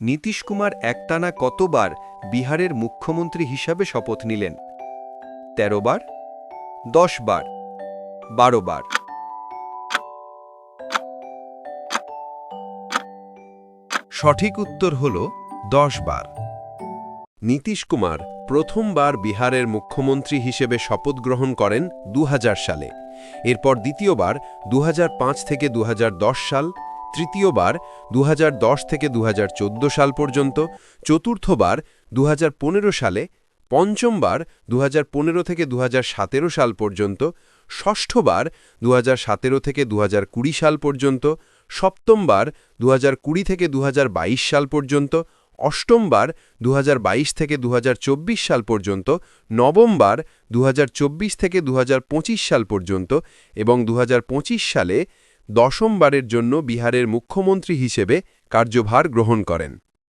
নীতিশ কুমার একটানা কতবার বিহারের মুখ্যমন্ত্রী হিসাবে শপথ নিলেন? তেরো বার, দশ বার, বারো বার। সঠিক উত্তর হল দশ বার। নীতিশ কুমার প্রথমবার বিহারের মুখ্যমন্ত্রী হিসেবে শপথ গ্রহণ করেন দু হাজার সালে। এরপর দ্বিতীয়বার দু হাজার পাঁচ থেকে দু হাজার দশ সাল তৃতীয়বার দু হাজার দশ থেকে দু হাজার চোদ্দ সাল পর্যন্ত, চতুর্থবার দু হাজার পনেরো সালে, পঞ্চমবার দু হাজার পনেরো থেকে দুহাজার সতেরো সাল পর্যন্ত, ষষ্ঠবার দুহাজার সতেরো থেকে দু হাজার কুড়ি সাল পর্যন্ত, সপ্তমবার দু হাজার কুড়ি থেকে দু হাজার বাইশ সাল পর্যন্ত, অষ্টমবার দু হাজার বাইশ থেকে দু হাজার চব্বিশ সাল পর্যন্ত, নবমবার দু হাজার চব্বিশ থেকে দু হাজার পঁচিশ সাল পর্যন্ত এবং দু হাজার পঁচিশ সালে দশমবারের জন্য বিহারের মুখ্যমন্ত্রী হিসেবে কার্যভার গ্রহণ করেন।